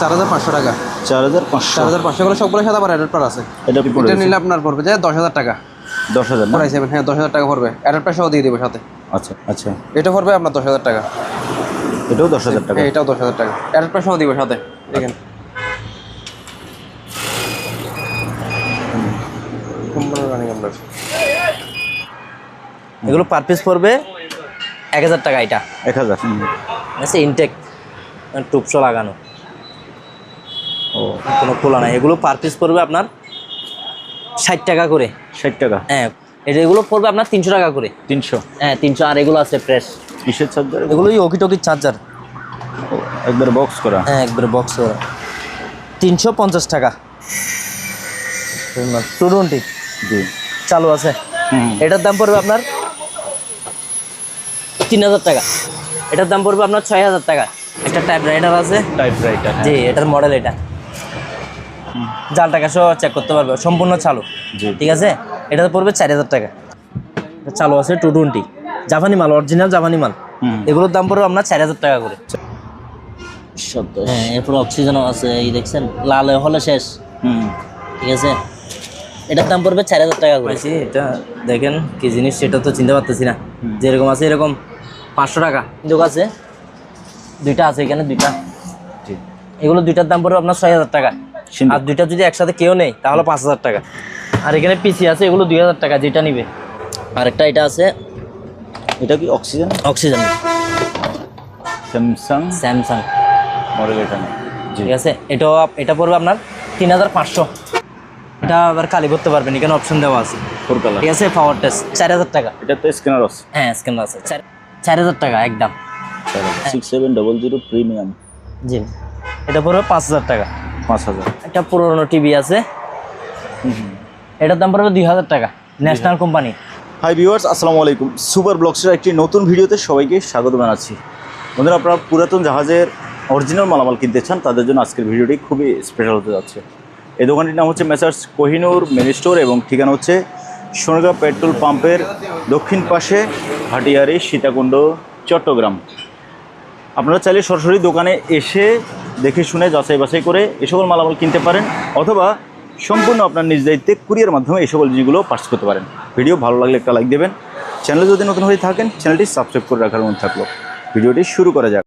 চার হাজার পাঁচশো টাকা। চার হাজার পাঁচশো। চার হাজার পাঁচশো করে সবগুলো সাদা পার অ্যাডাপ্টার আছে। এটা? নিলে আপনার পড়বে যে দশ হাজার টাকা। দশ হাজার হ্যাঁ দশ হাজার টাকা পড়বে। অ্যাডাপ্টার সহ দিয়ে দেবো সাথে। আচ্ছা আচ্ছা। এটা পড়বে আপনার দশ হাজার টাকা। এটাও দশ হাজার টাকা? হ্যাঁ এটাও দশ হাজার টাকা। অ্যাডাপ্টার সহ দিব সাথে। দেখেন। এগুলো পার পিস পড়বে এক হাজার টাকা এটা। এক হাজার। হুম। আছে ইনটেক টুপসো লাগানো। ও কোনো খোলা নাই। এগুলো পার পিস পড়বে আপনার ষাট টাকা করে। ষাট টাকা? হ্যাঁ এটা এগুলো পড়বে আপনার তিনশো টাকা করে। তিনশো? হ্যাঁ তিনশো আর এগুলো আছে ফ্রেশ কিসের চার্জার এগুলোই ওকি টকির চার্জার একবার বক্স করা? হ্যাঁ একবার বক্স করা। তিনশো পঞ্চাশ টাকা। Two twenty. জি। চালু আছে। হুম। এটার দাম পড়বে আপনার তিন হাজার টাকা। এটার দাম পড়বে আপনার ছয় হাজার টাকা। একটা টাইপ রাইডার আছে। টাইপ রাইটার জি এটার মডেল এটা। জাল টাকা সহ চেক করতে পারবে। সম্পূর্ণ চালু। ঠিক আছে? এটা পড়বে চার হাজার টাকা। চালু আছে টু টোয়েন্টি জাপানি মাল অরিজিনাল জাপানি মাল। হুম। এগুলোর দাম পড়বে আপনার চার হাজার টাকা করে। হ্যাঁ এরপর অক্সিজেনও আছে এই দেখছেন? লাল হলে শেষ। হুম। ঠিক আছে? এটার দাম পড়বে চার হাজার টাকা করে। এটা দেখেন কি জিনিস সেটা তো চিনতে পারতেছি না। যেরকম আছে এরকম পাঁচশো টাকা। কিন্তু আছে? দুইটা আছে এখানে দুইটা। জি। এগুলো দুইটার দাম পড়বে আপনার ছয় হাজার টাকা। আর দুইটা যদি একসাথে কেউ নেই তাহলে পাঁচ হাজার টাকা। আর এখানে পিসি আছে এগুলো দুই হাজার টাকা যেটা নিবে। আরেকটা এটা আছে এটা কি oxygen oxygen Samsung Samsung model এটা ঠিক আছে এটাও এটা পড়বে আপনার তিন হাজার পাঁচশো। এটা আবার কালি করতে পারবেন এখানে অপশন দেওয়া আছে। ফোর কালার ঠিক আছে পাওয়ার টেস্ট চার হাজার টাকা। এটা তো স্ক্যানার আছে। হ্যাঁ স্ক্যানার আছে চার চার হাজার টাকা একদম। Six seven double zero premium জি এটা পড়বে পাঁচ হাজার টাকা। পাঁচ হাজার। একটা পুরোনো টিভি আছে। এটার দাম পড়বে দুই হাজার টাকা ন্যাশনাল কোম্পানি। হাই ভিউয়ার্স আসসালামু আলাইকুম। সুপার ব্লগসের একটি নতুন ভিডিওতে সবাইকে স্বাগত জানাচ্ছি। বন্ধুরা আপনারা পুরাতন জাহাজের অরিজিনাল মালামাল কিনতে চান তাদের জন্য আজকের ভিডিওটি খুবই স্পেশাল হতে যাচ্ছে। এই দোকানটির নাম হচ্ছে মেসার্স কোহিনুর মিনি স্টোর এবং ঠিকানা হচ্ছে সোনাগা পেট্রোল পাম্পের দক্ষিণ পাশে হাটিয়ারি সীতাকুণ্ড চট্টগ্রাম। আপনারা চাইলে সরাসরি দোকানে এসে দেখে শুনে যাচাই বাছাই করে এ সকল মালামাল কিনতে পারেন অথবা সম্পূর্ণ আপনার নিজ দায়িত্বে কুরিয়ার মাধ্যমে এই সকল জিনিসগুলো পার্স করতে পারেন। ভিডিও ভালো লাগলে একটা লাইক দেবেন। চ্যানেলে যদি নতুন হয়ে থাকেন চ্যানেলটি সাবস্ক্রাইব করে রাখার মধ্যে থাকল। ভিডিওটি শুরু করা যাক।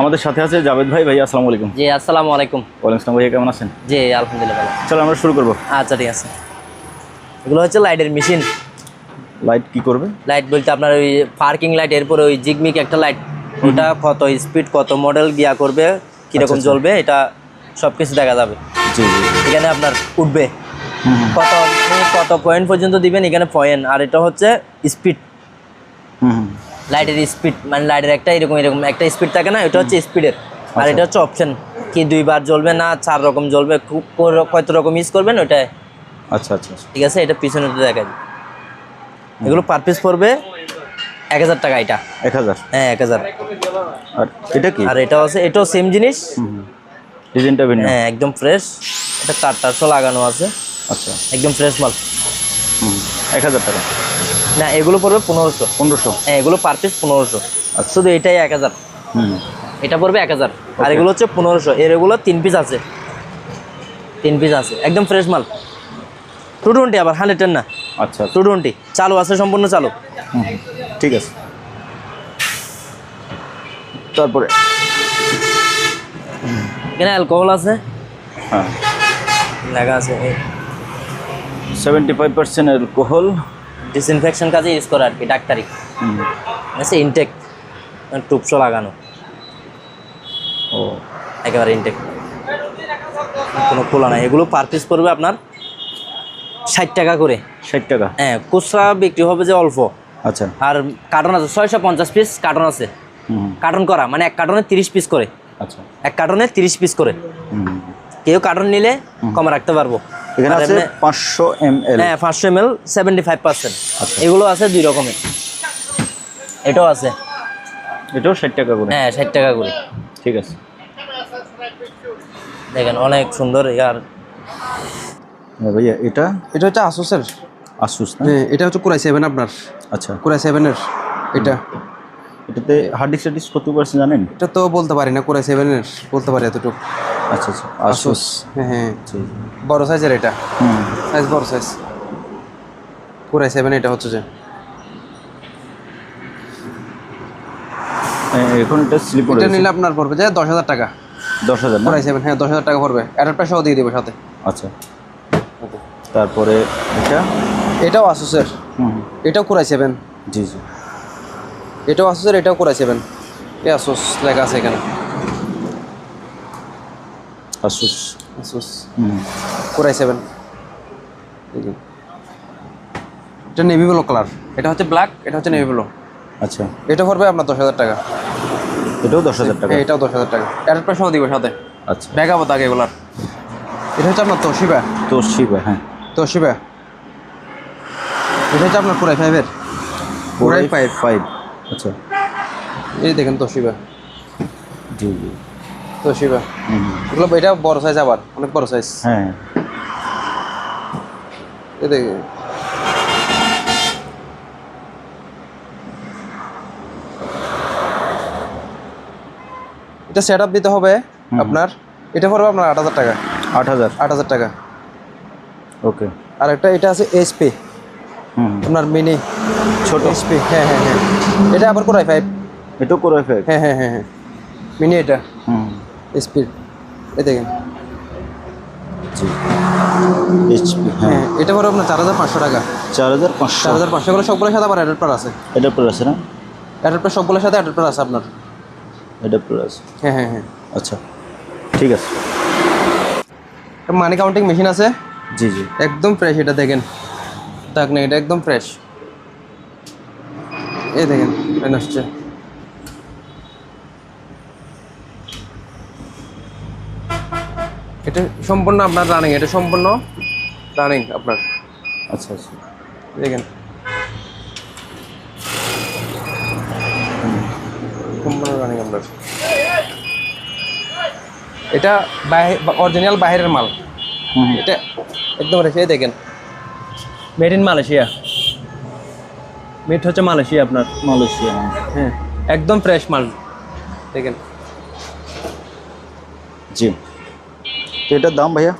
আমাদের সাথে আছে জাভেদ ভাই। ভাই আসসালামু আলাইকুম। জি আসসালামু আলাইকুম। ওয়ালাইকুম আসসালাম ভাইয়া কেমন আছেন? জি আলহামদুলিল্লাহ ভালো। চলো আমরা শুরু করব। আচ্ছা ঠিক আছে। এগুলো হচ্ছে লাইটের মেশিন লাইট কি করবে? লাইট বলতে আপনার ওই পার্কিং লাইট এরপরে ওই জিগমিক একটা লাইট ওটা কত স্পিড কত মডেল গিয়া করবে কীরকম জ্বলবে এটা সব কিছু দেখা যাবে। জি এখানে আপনার উঠবে। কত কত পয়েন্ট পর্যন্ত দিবেন এখানে পয়েন্ট আর এটা হচ্ছে স্পিড লাইটের স্পিড মানে লাইটের একটা এরকম এরকম একটা স্পিড থাকে না এটা হচ্ছে স্পিডের আর এটা হচ্ছে অপশন কি দুইবার জ্বলবে না চার রকম জ্বলবে কত রকম ইউজ করবেন ওটাই আচ্ছা আচ্ছা। ঠিক আছে এটা পিছনে দেখা যায় এগুলো পার পিস পড়বে এক হাজার টাকা এটা। এক হাজার? হ্যাঁ এক হাজার। আর এটা কি? আর এটাও আছে এটাও সেম জিনিস। ডিজাইনটা ভিন্ন। হ্যাঁ একদম ফ্রেশ এটা তার টারশো লাগানো আছে। আচ্ছা। একদম ফ্রেশ মাল। এক হাজার টাকা। না এগুলো পড়বে পনেরোশো। পনেরোশো? হ্যাঁ এগুলো পার পিস পনেরোশো। আচ্ছা। শুধু এটাই এক হাজার। হুম। এটা পড়বে এক হাজার। আর এগুলো হচ্ছে পনেরোশো। এর এগুলো তিন পিস আছে। তিন পিস আছে। একদম ফ্রেশ মাল। টু টোয়েন্টি আবার হান্ড্রেড টেন না। আচ্ছা টু টোয়েন্টি চালু আছে সম্পূর্ণ চালু। ঠিক আছে। তারপরে? এখানে অ্যালকোহল আছে। হ্যাঁ। লেখা আছে seventy five percent alcohol disinfection কাজে ইউজ করে আর কি ডাক্তারি আছে ইনটেক টুপসো লাগানো। ও। একেবারে ইনটেক কোনো খোলা নাই। এগুলো পার পিস পড়বে আপনার ষাট টাকা করে। ষাট টাকা। হ্যাঁ খুচরা বিক্রি হবে যে অল্প। আচ্ছা। আর কার্টন আছে ছয়শো পঞ্চাশ পিস কার্টন আছে। হুম কার্টন করা মানে এক কার্টনে তিরিশ পিস করে। আচ্ছা। এক কার্টনে তিরিশ পিস করে। হুম কেউ কার্টন নিলে কমে রাখতে পারব। এখানে আছে পাঁচশো এম এল। হ্যাঁ পাঁচশো M L seventy five percent. এগুলো আছে দুই রকমের। এটাও আছে। এটাও ষাট টাকা করে। হ্যাঁ ষাট টাকা করে। ঠিক আছে। দেখেন অনেক সুন্দর আর হ্যাঁ ভাইয়া এটা? এটা হচ্ছে আসুসের আসুস না? হ্যাঁ এটা হচ্ছে কোরাই সেভেন আপনার। আচ্ছা। কোরাই সেভেনের এটা। এটাতে হার্ড ডিস্ক ডিস্ক কত পার্সেন্ট জানেন? এটা তো বলতে পারি না কোরাই সেভেনের বলতে পারি এতটুকু। আচ্ছা আচ্ছা আসুস হ্যাঁ হ্যাঁ। জি বড় সাইজের এটা। হুম। সাইজ বড় সাইজ কোরাই সেভেন এটা হচ্ছে যে। এখন এটা স্লিপ এটা নিলে আপনার পড়বে যে দশ হাজার টাকা। দশ হাজার কোরাই সেভেন হ্যাঁ দশ হাজার টাকা পড়বে। অ্যাডাপ্টার সহ দিয়ে দেবো সাথে। আচ্ছা। তারপরে এটা? এটাও আসুসের। এটাও কোরাই সেভেন জি জি। এটাও আসুসের এটাও কোরাই সেভেন এ আসুস লেখা আছে এখানে। আসুস আসুস হুম। কোরাই সেভেন এটা নেভি ব্লু কালার এটা হচ্ছে ব্ল্যাক এটা হচ্ছে নেভি ব্লু আচ্ছা। এটা পড়বে আপনার দশ হাজার টাকা। এটাও দশ হাজার টাকা? এটাও দশ হাজার টাকা। অ্যাডাপ্টার সহ দিব সাথে। আচ্ছা। ব্যাকআপ থাকে এগুলার। এটা হচ্ছে আপনার তোশিবা তো শিবা হ্যাঁ। তোশিবা এটা হচ্ছে আপনার কোরাই ফাইভের কোরাই ফাইভ ফাইভ আচ্ছা। এই দেখেন তোশিবা জি জি। তোশিবা। এগুলো এটা বড় সাইজ আবার অনেক বড় সাইজ হ্যাঁ। এই দেখেন। এটা সেট আপ দিতে হবে আপনার এটা পড়বে আপনার আট হাজার টাকা। আট হাজার। আট হাজার টাকা। ওকে। আর একটা এটা আছে এসপি। আপনার মিনি ছোট। এসপি হ্যাঁ হ্যাঁ হ্যাঁ। এটা আবার কোরাই ফাইভ এটাও করে ফাইভ হ্যাঁ হ্যাঁ হ্যাঁ হ্যাঁ। মিনি এটা। হুম। স্পিড এই দেখেন। এইচপি হ্যাঁ। হ্যাঁ এটা আপনার চার হাজার পাঁচশো টাকা। চার হাজার পাঁচশো। চার হাজার পাঁচশো করে সবগুলোর সাথে আবার অ্যাডাপ্টার আছে। আছে না? অ্যাডাপ্টার সবগুলোর সাথে অ্যাডাপ্টার আছে আপনার। আছে হ্যাঁ হ্যাঁ হ্যাঁ। আচ্ছা। ঠিক আছে। মানি কাউন্টিং মেশিন আছে? জি জি। একদম ফ্রেশ এটা দেখেন। তাক না এটা একদম ফ্রেশ এই দেখেন এটা আসছে। এটা সম্পূর্ণ আপনার রানিং এটা সম্পূর্ণ রানিং আপনার। আচ্ছা আচ্ছা। দেখেন। সম্পূর্ণ রানিং আপনার। এটা অরিজিনাল বাইরের মাল। এটা একদম রেখে দেখেন। মেড ইন মালয়েশিয়া মেড হচ্ছে মালয়েশিয়া আপনার। মালয়েশিয়া হ্যাঁ। একদম ফ্রেশ মাল। দেখেন। জি। তো এটার দাম ভাইয়া?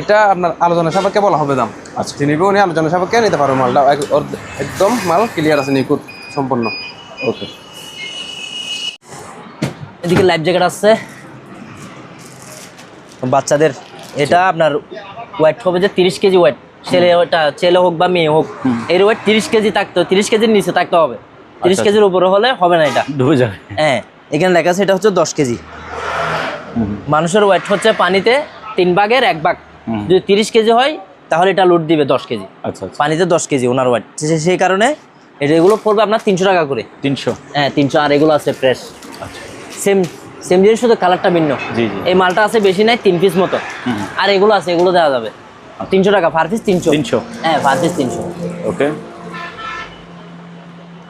এটা আপনার আলোচনা সাপেক্ষে বলা হবে দাম। আচ্ছা। নিবে উনি আলোচনা সাপেক্ষে নিতে পারবে মালটা। একদম মাল ক্লিয়ার আছে নিখুঁত সম্পূর্ণ। ওকে। এদিকে লাইফ জ্যাকেট আছে। বাচ্চাদের। এটা আপনার ওয়েট হবে যে তিরিশ কেজি ওয়েট ছেলে ওটা ছেলে হোক বা মেয়ে হোক এর ওয়েট তিরিশ কেজি থাকতে তিরিশ কেজির নিচে থাকতে হবে। তিরিশ আচ্ছা। কেজির উপরে হলে হবে না এটা। ডুবে যাবে। হ্যাঁ এখানে লেখা আছে এটা হচ্ছে দশ কেজি। মানুষের ওয়েট হচ্ছে পানিতে তিন ভাগের এক ভাগ। যদি তিরিশ কেজি হয় তাহলে এটা লোড দিবে দশ কেজি। আচ্ছা আচ্ছা। পানিতে দশ কেজি ওনার ওয়েট সেই কারণে এটা এগুলো পড়বে আপনার তিনশো টাকা করে। তিনশো? হ্যাঁ তিনশো আর এগুলো আছে ফ্রেশ আচ্ছা। সেম সেম জিনিস শুধু কালারটা ভিন্ন। এই মালটা আছে বেশি নাই তিন পিস মতো। আর এগুলো আছে এগুলো দেওয়া যাবে। তিনশো টাকা পার পিস তিনশো। তিনশো। হ্যাঁ পার পিস তিনশো। ওকে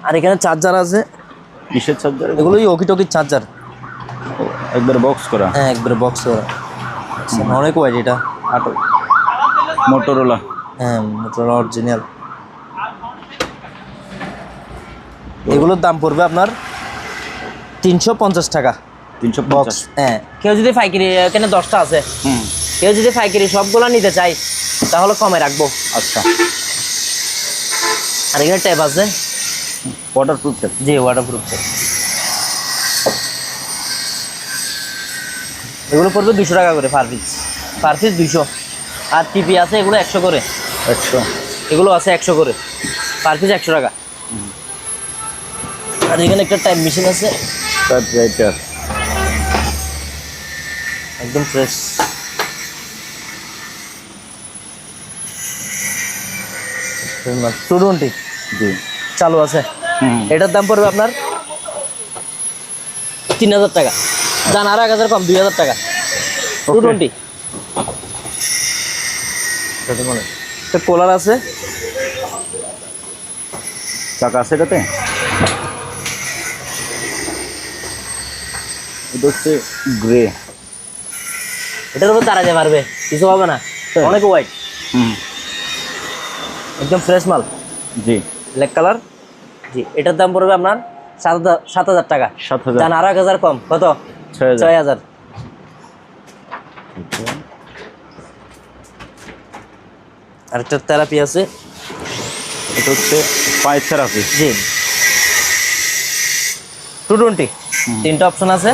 আর এখানে চার্জার আছে। কিসের চার্জার এগুলো ওকি টকির চার্জার একবার বক্স করা? হ্যাঁ একবার বক্স করা। আচ্ছা, অনেক ওয়াইড এটা। আটো। মোটরোলা হ্যাঁ মোটর অরিজিনাল এগুলোর দাম পড়বে আপনার তিনশো পঞ্চাশ টাকা। তিনশো বক্স হ্যাঁ। কেউ যদি পাইকারি এখানে দশটা আছে? হুম। কেউ যদি পাইকারি সবগুলো নিতে চাই তাহলে কমে রাখব। আচ্ছা। আর এখানে ট্যাপ আছে। ওয়াটার প্রুফ জি ওয়াটার প্রুফ এগুলো পড়বে দুশো টাকা করে পার পিস পার পিস দুশো আর টিপি আছে এগুলো একশো করে। একশো। এগুলো আছে একশো করে। পার পিস একশো টাকা। আর এখানে একটা টাইপ মেশিন আছে। টাইপ রাইটার একদম ফ্রেশ টু টোয়েন্টি জি। চালু আছে। এটার দাম পড়বে আপনার তিন হাজার টাকা। জান আর এক হাজার কম দুই হাজার টাকা। টু. টোয়েন্টি একটা কোলার আছে। চাকা আছে এটাতে? এটা হচ্ছে গ্রে এটার উপর দাঁড়াতে পারবে কিছু হবে না। অনেক হোয়াইট একদম ফ্রেশ মাল। জি। ব্ল্যাক কালার জি এটার দাম পড়বে আপনার সাত হাজার সাত হাজার টাকা। সাত হাজার। আরও এক হাজার কম। কত? ছয় হাজার। আরেকটা থেরাপি আছে। এটা হচ্ছে পায়ের থেরাপি জি। টু টোয়েন্টি তিনটা অপশন আছে।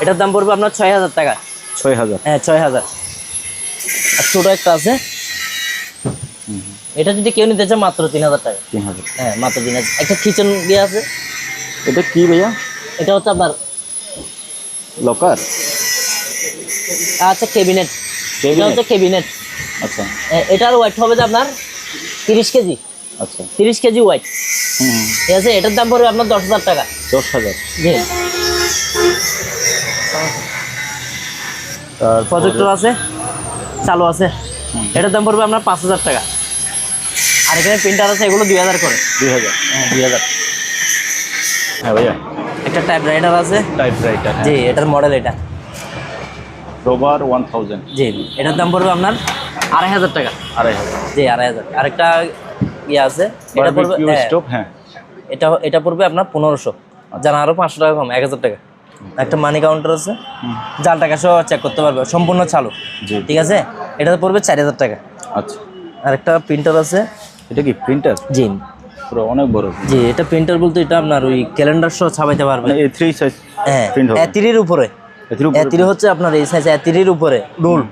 এটার দাম পড়বে আপনার ছয় হাজার টাকা। ছয় হাজার। হ্যাঁ ছয় হাজার। আর ছোটো একটা আছে। এটা যদি কেউ নিতে চায় মাত্র তিন হাজার টাকা। তিন হাজার। হ্যাঁ মাত্র তিন হাজার। একটা কিচেন দিয়ে আছে। এটা কি ভাইয়া? এটা হচ্ছে আপনার লকার? আচ্ছা কেবিনেট এটা হচ্ছে কেবিনেট আচ্ছা। এটার ওয়েট হবে যে আপনার তিরিশ কেজি। আচ্ছা। তিরিশ কেজি ওয়েট হুম ঠিক আছে এটার দাম পড়বে আপনার দশ হাজার টাকা। দশ হাজার। জি। প্রজেক্টর আছে চালু আছে। এটার দাম পড়বে আপনার পাঁচ হাজার টাকা। আর এখানে প্রিন্টার আছে এগুলো দুই হাজার করে। দুই হাজার। হ্যাঁ। দুই হাজার। হ্যাঁ ভাইয়া। একটা টাইপ রাইডার আছে। টাইপ রাইটার জি এটার মডেল এটা। রোবার ওয়ান থাউজেন্ড জি এটার দাম পড়বে আপনার আড়াই হাজার টাকা। আড়াই হাজার। জি আড়াই হাজার। আরেকটা ইয়ে আছে এটা পড়বে হ্যাঁ, স্টোভ হ্যাঁ। এটা এটা পড়বে আপনার পনেরোশো। জানা আরও পাঁচশো টাকা কম এক হাজার টাকা। একটা মানি কাউন্টার আছে। জাল টাকা সহ চেক করতে পারবে সম্পূর্ণ চালু। জি। ঠিক আছে? এটা পড়বে চার হাজার টাকা। আচ্ছা। আর একটা প্রিন্টার আছে। এটা কি প্রিন্টার জি। পুরো অনেক বড়। জি এটা প্রিন্টার বলতে এটা আপনার ওই ক্যালেন্ডার সহ ছাপাইতে পারবে। এ থ্রি সাইজ হ্যাঁ প্রিন্ট হবে। এতিরির উপরে। উপরে এতিরি হচ্ছে আপনার এই সাইজ এতিরির উপরে। রোল।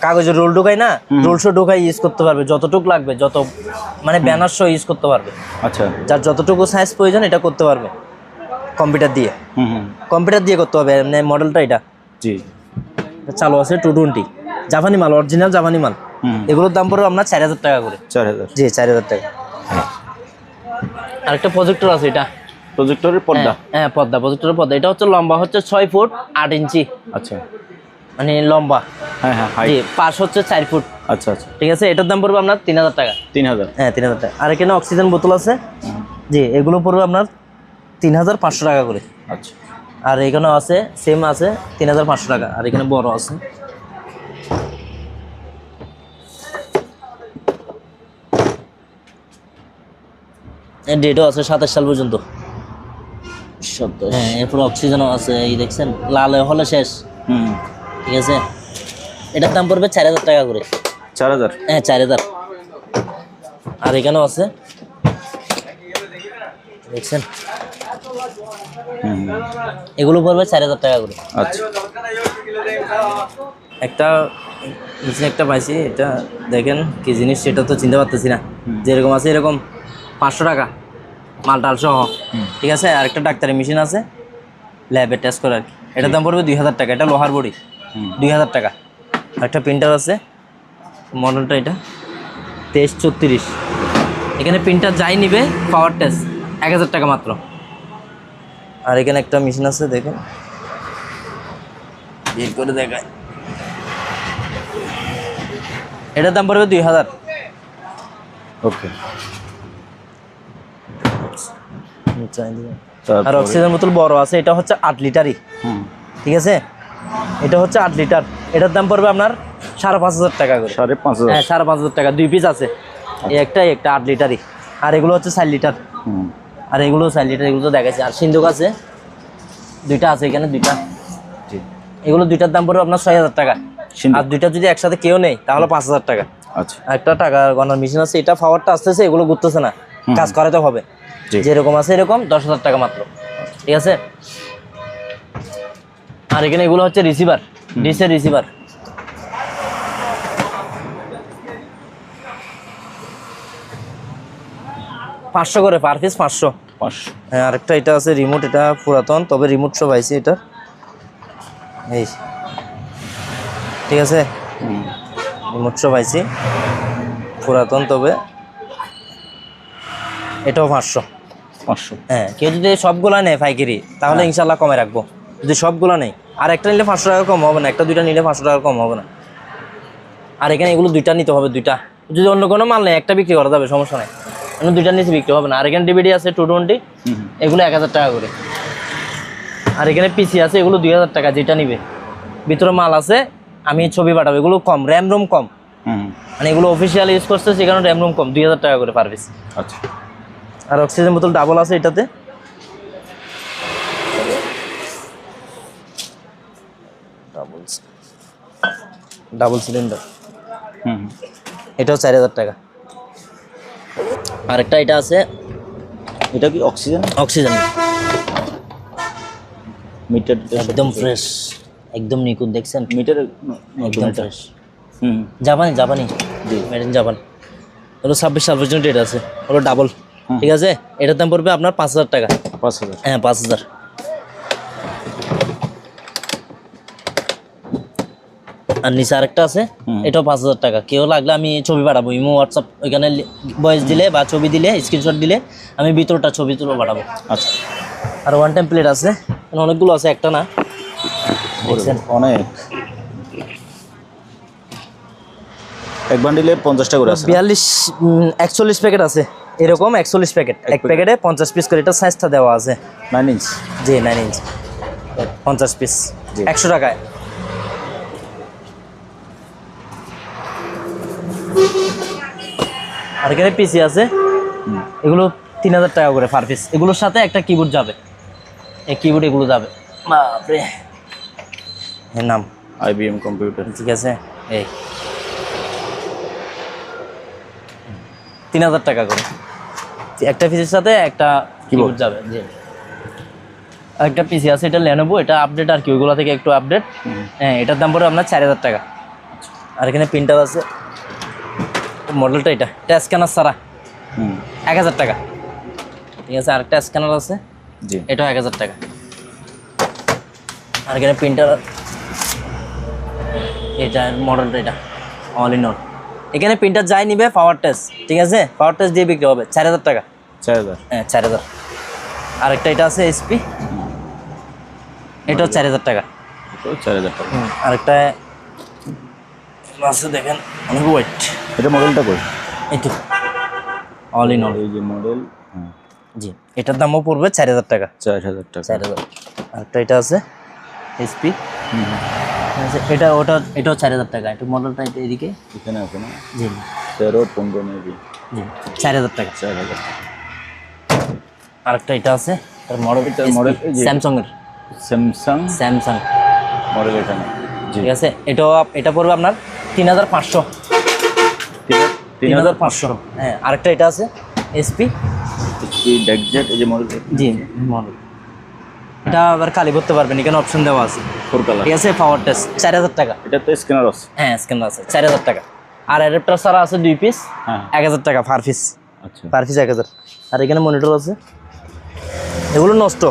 কাগজের রোল ঢোকাই না রোল সহ ঢোকাই ইউজ করতে পারবে। যতটুকু লাগবে যত মানে ব্যানার সহ ইউজ করতে পারবে। আচ্ছা। যার যতটুকু সাইজ প্রয়োজন এটা করতে পারবে। কম্পিউটার দিয়ে। হুম হুম। কম্পিউটার দিয়ে করতে হবে। মানে মডেলটা এটা। জি। চালু আছে টু টোয়েন্টি। জাপানি মাল অরিজিনাল জাপানি মাল। এগুলোর দাম পড়বে আপনার চার হাজার টাকা করে। চার হাজার। জি চার হাজার টাকা। আরেকটা প্রজেক্টর আছে এটা। প্রজেক্টরের পর্দা? হ্যাঁ, হ্যাঁ পদ্মা প্রজেক্টরের পদ্মা এটা হচ্ছে লম্বা হচ্ছে ছয় ফুট আট ইঞ্চি। আচ্ছা। মানে লম্বা। হ্যাঁ হ্যাঁ জি পাশ হচ্ছে চার ফুট। আচ্ছা আচ্ছা। ঠিক আছে এটার দাম পড়বে আপনার তিন হাজার টাকা। তিন হাজার। হ্যাঁ তিন হাজার টাকা। আর এখানে অক্সিজেন বোতল আছে। জি এগুলো পড়বে আপনার তিন হাজার পাঁচশো টাকা করে। আচ্ছা। আর এখানেও আছে সেম আছে তিন হাজার পাঁচশো টাকা। আর এখানে বড় আছে। ডেটও আছে সাতাশ সাল পর্যন্ত। হ্যাঁ এরপর অক্সিজেনও আছে এই দেখছেন? লাল হলে শেষ। হুম। ঠিক আছে? এটার দাম পড়বে চার হাজার টাকা করে। চার হাজার? হ্যাঁ চার হাজার। আর এখানেও আছে। দেখছেন। এগুলো পড়বে চার হাজার টাকা করে। আচ্ছা। একটা একটা পাইছি এটা দেখেন কি জিনিস সেটা তো চিনতে পারতেছি না। যেরকম আছে এরকম। পাঁচশো টাকা। মাল টাল সহ। ঠিক আছে? আর একটা ডাক্তারি মেশিন আছে। ল্যাবে টেস্ট করে আর কি। এটার দাম পড়বে দুই হাজার টাকা। এটা লোহার বড়ি। দুই হাজার টাকা। আর একটা প্রিন্টার আছে। মডেলটা এটা। তেইশ চৌত্রিশ। এখানে প্রিন্টার যাই নিবে পাওয়ার টেস্ট এক হাজার টাকা মাত্র। আর এখানে একটা মেশিন আছে দেখেন। বের করে দেখায় এটার দাম পড়বে দুই হাজার। ওকে। আর অক্সিজেন বোতল বড় আছে এটা হচ্ছে আট লিটারই। ঠিক আছে? এটা হচ্ছে আট লিটার। এটার দাম পড়বে আপনার সাড়ে পাঁচ হাজার টাকা করে। সাড়ে পাঁচ হাজার। হ্যাঁ সাড়ে পাঁচ হাজার টাকা। দুই পিস আছে। একটা একটা আট লিটারই। আর এগুলো হচ্ছে চার লিটার। আর এগুলো চার লিটার এগুলো তো দেখাচ্ছে আর সিন্ধুক আছে। দুইটা আছে এখানে দুইটা। এগুলো দুইটার দাম পড়বে আপনার ছয় হাজার টাকা। আর দুইটা যদি একসাথে কেউ নেই তাহলে পাঁচ হাজার টাকা। আচ্ছা। একটা টাকা গণার মেশিন আছে এটা পাওয়ারটা আসতেছে এগুলো ঘুরতেছে না। কাজ করাতে হবে। যেরকম আছে এরকম দশ হাজার টাকা মাত্র। ঠিক আছে? আর এখানে এগুলো হচ্ছে রিসিভার ডিসের রিসিভার পাঁচশো করে পার পিস পাঁচশো। পাঁচশো। হ্যাঁ আরেকটা এটা আছে রিমোট এটা পুরাতন তবে রিমোট সব আইছে এটা এই। ঠিক আছে? রিমোট সব আইছি। পুরাতন তবে। এটাও পাঁচশো। পাঁচশো। হ্যাঁ কেউ যদি সবগুলা নেয় পাইকারি তাহলে ইনশাল্লাহ কমে রাখব। যদি সবগুলা নেই আর একটা নিলে পাঁচশো টাকা কম হবে না একটা দুইটা নিলে পাঁচশো টাকা কম হবে না। আর এখানে এগুলো দুইটা নিতে হবে দুইটা। যদি অন্য কোনো মাল নেই একটা বিক্রি করা যাবে সমস্যা নেই। অন্য দুইটা নিচে বিক্রি হবে না। আর এখানে ডিবিডি আছে টু টোয়েন্টি। এগুলো এক হাজার টাকা করে। আর এখানে পিসি আছে এগুলো দুই হাজার টাকা যেটা নিবে। ভিতরে মাল আছে আমি ছবি পাঠাবো। এগুলো কম র্যাম রোম কম। মানে এগুলো অফিসিয়াল ইউজ করছে সেখানে র্যাম রোম কম দুই হাজার টাকা করে পার পিস আচ্ছা। আর অক্সিজেন বোতল ডাবল আছে এটাতে। ডাবল ডাবল সিলিন্ডার হুম এটাও চার হাজার টাকা। আরেকটা এটা আছে। এটা কি অক্সিজেন অক্সিজেন মিটার একদম ফ্রেশ একদম নিখুঁত দেখছেন? মিটার একদম ফ্রেশ হুম। জাপানি জাপানি। জি। ম্যাডাম জাপান ওগুলো ছাব্বিশ ছাব্বিশ পর্যন্ত ডেট আছে। ওগুলো ডাবল ঠিক আছে? এটার দাম পড়বে আপনার পাঁচ হাজার টাকা। পাঁচ হাজার। হ্যাঁ পাঁচ হাজার। আর নিচে আরেকটা আছে এটাও পাঁচ হাজার টাকা। কেউ লাগলে আমি ছবি পাঠাবো ইমো হোয়াটসঅ্যাপ ওইখানে ভয়েস দিলে বা ছবি দিলে স্ক্রিনশট দিলে আমি ভিতরটা ছবি তুলে পাঠাবো। আচ্ছা। আর ওয়ান টাইম প্লেট আছে অনেকগুলো আছে একটা না? অনেক। এক বান্ডিলে পঞ্চাশটা করে আছে বিয়াল্লিশ একচল্লিশ প্যাকেট আছে। এরকম একচল্লিশ প্যাকেট। এক প্যাকেটে পঞ্চাশ পিস করে এটা সাইজটা দেওয়া আছে। নাইন ইঞ্চ জি নাইন ইঞ্চ পঞ্চাশ পিস একশো টাকায়। আর এখানে পিসি আছে। এগুলো তিন হাজার টাকা করে পার পিস এগুলোর সাথে একটা কিবোর্ড যাবে। এই কিবোর্ড এগুলো যাবে। বাপরে। নাম? আইবিএম কম্পিউটার ঠিক আছে। এই। তিন হাজার টাকা করে। একটা পিসের সাথে একটা কিবোর্ড যাবে জি। একটা পিসি আছে এটা লেনোভো এটা আপডেট আর কি ওইগুলো থেকে একটু আপডেট হ্যাঁ এটার দাম পড়বে আপনার চার হাজার টাকা। আর এখানে প্রিন্টার আছে। মডেলটা এটা এটা স্ক্যানার হুম। এক হাজার টাকা। ঠিক আছে আরেকটা স্ক্যানার আছে। জি। এটাও এক হাজার টাকা। আর এখানে প্রিন্টার এটা মডেলটা এটা। অল ইন অল এখানে প্রিন্টার যাই নিবে পাওয়ার টেস্ট ঠিক আছে? পাওয়ার টেস্ট দিয়ে বিক্রি হবে চার হাজার টাকা। চার হাজার। হ্যাঁ চার হাজার। আরেকটা এটা আছে এসপি এটাও চার হাজার টাকা। চার হাজার টাকা। আরেকটা আছে দেখেন অনেক ওয়েট এটা মডেলটা কই? তো। অল ইন অল এই যে মডেল হ্যাঁ। জি এটার দামও পড়বে চার হাজার টাকা। চার হাজার টাকা। চার হাজার। আরেকটা এটা আছে এসপি হুম। এটা ওটা এটাও চার হাজার টাকা। একটু মডেলটা এদিকে। এখানে আছে না? জি। তেরো পনেরো মেবি জি চার হাজার টাকা। চার হাজার আরেকটা এটা আছে। তার মডেল model এই এর স্যামসাং? স্যামসাং। মডেল এখানে ঠিক আছে এটাও এটা পড়বে আপনার তিন হাজার পাঁচশো। তিন হাজার- পাঁচশো। হ্যাঁ আরেকটা এটা আছে এসপি এই ডেকজেট এই যে মডেল জি মডেল এটা আবার কালি ভরতে পারবেন এখানে অপশন দেওয়া আছে। ফোর কালার ঠিক আছে পাওয়ার টেস্ট চার হাজার টাকা। এটা তো স্ক্যানার আছে। হ্যাঁ স্ক্যান আছে চার হাজার টাকা। আর অ্যাডাপ্টার ছাড়া আছে দুই পিস হ্যাঁ এক হাজার টাকা পার পিস আচ্ছা। পার পিস এক হাজার। আর এখানে মনিটর আছে। এগুলো নষ্ট।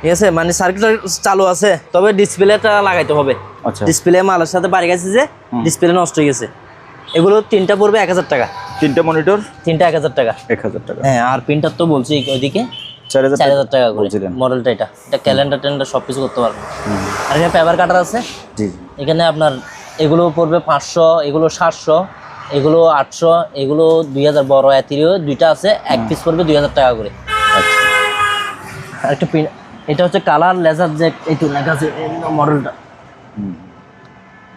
ঠিক আছে মানে সার্কিট চালু আছে তবে ডিসপ্লেটা লাগাইতে হবে। আচ্ছা। ডিসপ্লে মালের সাথে বাড়ি গেছে যে ডিসপ্লে নষ্ট হয়ে গেছে। এগুলো তিনটা পড়বে এক হাজার টাকা। তিনটা মনিটর তিনটা এক হাজার টাকা। এক হাজার টাকা। হ্যাঁ আর প্রিন্টার তো বলছি ওইদিকে। চার হাজার টাকা বলছিলেন। মডেলটা এটা। এটা ক্যালেন্ডার ট্যালেন্ডার সব কিছু করতে পারবে আর এখানে পেপার কাটার আছে? জি। এখানে আপনার এগুলো পড়বে পাঁচশো এগুলো সাতশো এগুলো আটশো এগুলো দুই হাজার বড় এতিরিও দুইটা আছে এক পিস পড়বে দুই হাজার টাকা করে। আচ্ছা। আর একটা এটা হচ্ছে কালার লেজার যে এই তো লেখা আছে মডেলটা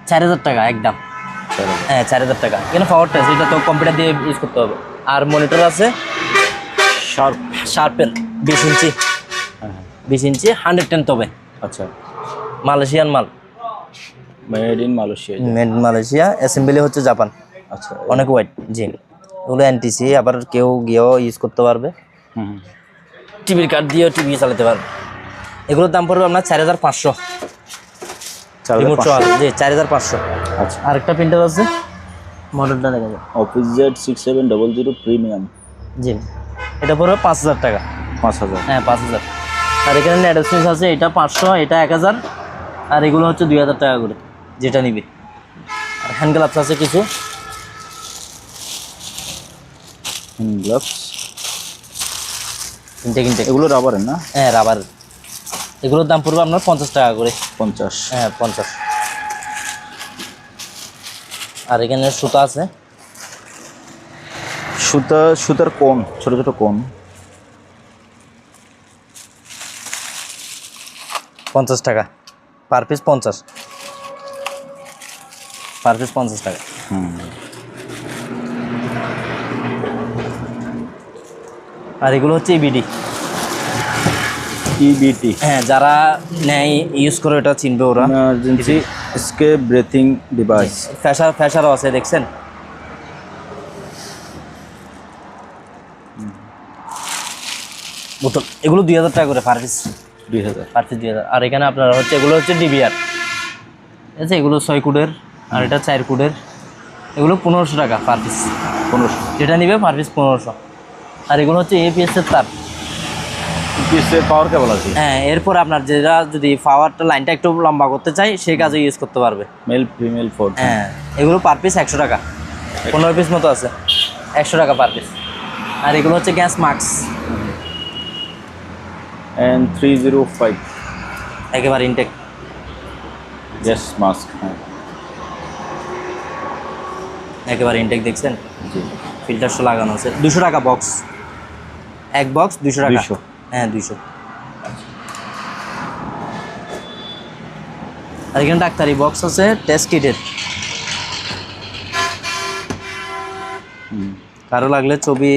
চার হাজার টাকা একদম। হ্যাঁ চার হাজার টাকা। এখানে পাওয়ার টেস্ট এটা তো কম্পিউটার দিয়ে ইউজ করতে হবে। আর মনিটর আছে? শার্প শার্পের বিশ ইঞ্চি। বিশ ইঞ্চি হান্ড্রেড টেন তবে। আচ্ছা। মালয়েশিয়ান মাল। Made in Malaysia made Malaysia assembly হচ্ছে জাপান আচ্ছা। অনেক ওয়াইট জি। ওগুলো এনটিসি আবার কেউ গিয়েও ইউজ করতে পারবে। হুম টিভির কার্ড দিয়েও টিভি চালাতে পারবে। এগুলোর দাম পড়বে আপনার চার হাজার রিমোট পাঁচশো। জি চার হাজার পাঁচশো। আচ্ছা। আরেকটা প্রিন্টার আছে। মডেলটা দেখা যায় office Z six seven double zero premium জি। এটা পড়বে পাঁচ হাজার টাকা। পাঁচ হাজার। হ্যাঁ পাঁচ হাজার। আর এখানে নেট আছে এটা পাঁচশো এটা এক হাজার আর এগুলো হচ্ছে দুই হাজার টাকা করে যেটা নিবে। আর হ্যান্ড গ্লাভস আছে কিছু? হ্যান্ড গ্লাভস কিনতে কিনতে এগুলো রাবারের না? হ্যাঁ রাবার এগুলোর দাম পড়বে আপনার পঞ্চাশ টাকা করে। পঞ্চাশ। হ্যাঁ পঞ্চাশ। আর এখানে সুতা আছে? সুতা সুতার কোন ছোট ছোট কোন পঞ্চাশ টাকা। পার পিস পঞ্চাশ। পার পিস পঞ্চাশ টাকা। আর এগুলো হচ্ছে ইবিডি ইবিটি হ্যাঁ যারা নেয় ইউজ করে ওটা চিনবে ওরা। ইমার্জেন্সি স্কেপ ব্রেথিং ডিভাইস ফ্যাশার ফ্যাশারও আছে দেখছেন? বোতল। এগুলো দুই হাজার টাকা করে পার পিস দুই হাজার। পার পিস দুই হাজার আর এখানে আপনার হচ্ছে এগুলো হচ্ছে ডিবিআর ঠিক আছে এগুলো ছয় কুডের আর এটা চার কুডের। এগুলো পনেরোশো টাকা পার পিস পনেরোশো। যেটা নিবে পার পিস পনেরোশো। আর এগুলো হচ্ছে এপিএস এর তার। পিসের পাওয়ার কেবল আছে? হ্যাঁ এরপর আপনার যেটা যদি পাওয়ারটা লাইনটা একটু লম্বা করতে চাই সেই কাজে ইউজ করতে পারবে। মেল ফিমেল ফোর হ্যাঁ এগুলো পার পিস একশো টাকা। পনেরো পিস মতো আছে। একশো টাকা পার পিস আর এগুলো হচ্ছে gas mask and three zero five একেবারে ইনটেক গ্যাস মাস্ক হ্যাঁ। একেবারে ইনটেক দেখছেন? জি। ফিল্টারশো লাগানো আছে। দুশো টাকা বক্স এক বক্স দুশো টাকা? 200 হ্যাঁ দুশো আর এখানে ডাক্তারি বক্স আছে টেস্ট কিটের কারও লাগলে ছবি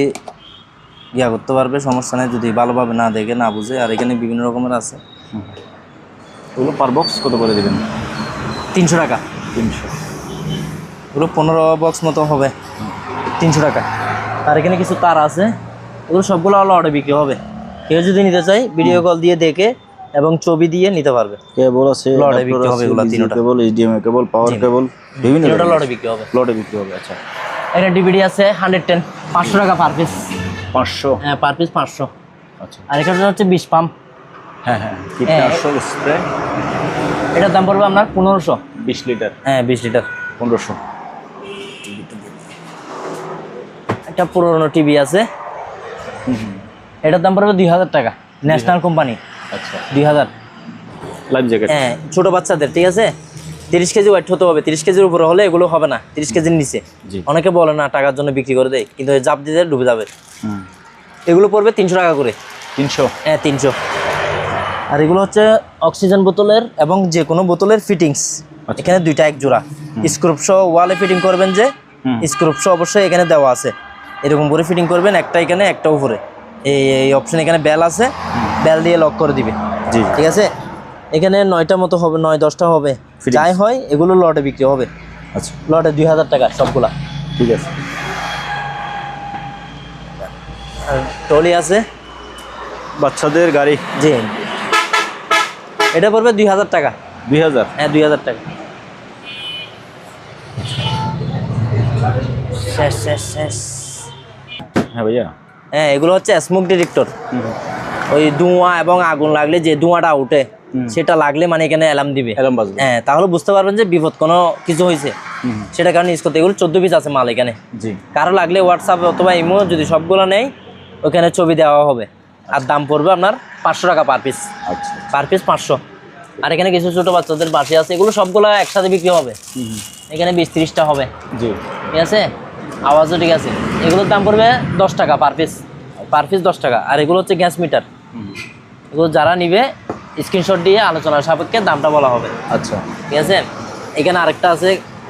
ইয়া করতে পারবে সমস্যা নেই যদি ভালোভাবে না দেখে না বুঝে আর এখানে বিভিন্ন রকমের আছে। ওগুলো পার বক্স কত করে দেবেন? তিনশো টাকা। তিনশো। ওগুলো পনেরো বক্স মতো হবে। তিনশো টাকা। আর এখানে কিছু তার আছে। এগুলো সবগুলো লটে বিক্রি হবে। কেউ যদি নিতে চাই ভিডিও কল দিয়ে দেখে এবং ছবি দিয়ে নিতে পারবে। কেবল আছে লটে বিক্রি হবে এগুলো তিনটা। কেবল এইচডিএমআই কেবল পাওয়ার কেবল বিভিন্ন লটে বিক্রি হবে। লটে বিক্রি হবে আচ্ছা। এটা ডিভিডি আছে হান্ড্রেড টেন পাঁচশো টাকা পার পিস পাঁচশো। হ্যাঁ পার পিস পাঁচশো। আচ্ছা। আর এখানে হচ্ছে বিশ পাম্প। হ্যাঁ হ্যাঁ কীটনাশক স্প্রে এটার দাম পড়বে আপনার পনেরোশো। বিশ লিটার। হ্যাঁ বিশ লিটার। পনেরোশো। একটা পুরোনো টিভি আছে। এটার দাম পড়বে দুই হাজার টাকা। ন্যাশনাল কোম্পানি আচ্ছা। দুই হাজার। লাইফ জ্যাকেট হ্যাঁ ছোট বাচ্চাদের ঠিক আছে? তিরিশ কেজি ওয়েট হতে হবে। তিরিশ কেজির উপরে হলে এগুলো হবে না। তিরিশ কেজির নিচে। অনেকে বলে না টাকার জন্য বিক্রি করে দেয় কিন্তু জাপ দিতে ডুবে যাবে। এগুলো পড়বে তিনশো টাকা করে। তিনশো? হ্যাঁ তিনশো। আর এগুলো হচ্ছে অক্সিজেন বোতলের এবং যে কোনো বোতলের ফিটিংস এখানে দুইটা এক জোড়া। স্ক্রুপ সহ ওয়ালে ফিটিং করবেন যে হুম। স্ক্রুপ সহ অবশ্যই এখানে দেওয়া আছে। এরকম করে ফিটিং করবেন একটা এখানে একটা উপরে। এই এই অপশন এখানে বেল আছে। বেল দিয়ে লক করে দিবে। জি। ঠিক আছে? এখানে নয়টা মতো হবে নয় দশটা হবে। যাই হয় এগুলো লটে বিক্রি হবে। আচ্ছা। লটে দুই হাজার টাকা সবগুলা। ঠিক আছে। আর টলি আছে। বাচ্চাদের গাড়ি। জি। এটা পড়বে দুই হাজার টাকা। দুই হাজার? হ্যাঁ দুই হাজার টাকা। শেষ শেষ শেষ। হ্যাঁ ভাইয়া। হ্যাঁ এগুলো হচ্ছে স্মোক ডিটেক্টর ওই ধোঁয়া এবং আগুন লাগলে যে ধোঁয়াটা উঠে সেটা লাগলে মানে এখানে অ্যালার্ম দিবে। হ্যাঁ তাহলে বুঝতে পারবেন যে বিপদ কোনো কিছু হয়েছে সেটা কারণে ইউজ করতে এগুলো চোদ্দ পিস আছে মাল এখানে। জি। কারও লাগলে হোয়াটসঅ্যাপ অথবা ইমো যদি সবগুলো নেই ওখানে ছবি দেওয়া হবে। আর দাম পড়বে আপনার পাঁচশো টাকা পার পিস পার পিস পাঁচশো। আর এখানে কিছু ছোটো বাচ্চাদের বাসি আছে এগুলো সবগুলো একসাথে বিক্রি হবে। এখানে বিশ তিরিশটা হবে। জি। ঠিক আছে? আওয়াজও ঠিক আছে। এগুলোর দাম পড়বে দশ টাকা পার পিস পার পিস দশ টাকা। আর এগুলো হচ্ছে গ্যাস মিটার এগুলো যারা নিবে স্ক্রিনশট দিয়ে আলোচনার সাপেক্ষে দামটা বলা হবে। আচ্ছা। ঠিক আছে? এখানে আরেকটা আছে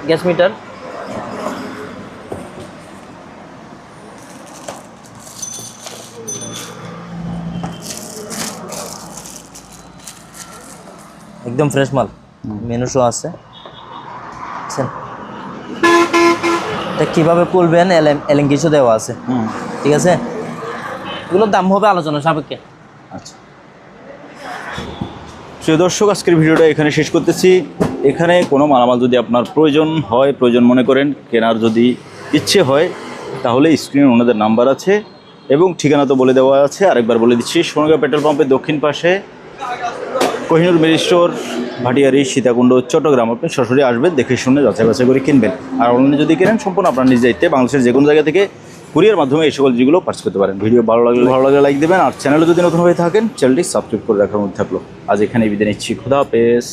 গ্যাস মিটার একদম ফ্রেশ মাল। মেনু শো আছে? এটা কীভাবে খুলবেন? এলেন কিছু দেওয়া আছে। ঠিক আছে? এগুলোর দাম হবে আলোচনা সাপেক্ষে। আচ্ছা। প্রিয় দর্শক, আজকের ভিডিওটা এখানে শেষ করতেছি। এখানে কোনো মালামাল যদি আপনার প্রয়োজন হয়, প্রয়োজন মনে করেন, কেনার যদি ইচ্ছে হয়, তাহলে স্ক্রিনে ওনাদের নাম্বার আছে এবং ঠিকানা তো বলে দেওয়া আছে। আরেকবার বলে দিচ্ছি, সোনাগা পেট্রোল পাম্পের দক্ষিণ পাশে কোহিনুর মেরি স্টোর, ভাটিয়ারি, সীতাকুণ্ড, চট্টগ্রাম। আপনি সরাসরি আসবেন, দেখে শুনে যাচাই বাছাই করে কিনবেন। আর অনলাইনে যদি কেনেন, সম্পূর্ণ আপনার নিজ দায়িত্বে বাংলাদেশের যে কোনো জায়গা থেকে কুরিয়ার মাধ্যমে এই সকল যেগুলো পার্স করতে পারেন। ভিডিও ভালো লাগলে ভালো লাগলে লাইক দেবেন, আর চ্যানেলে যদি নতুন হয়ে থাকেন চ্যানেলটি সাবস্ক্রাইব করে রাখার মধ্যে থাকল। আজ এখানে বিদায় নিচ্ছি। খুদা হাফেজ।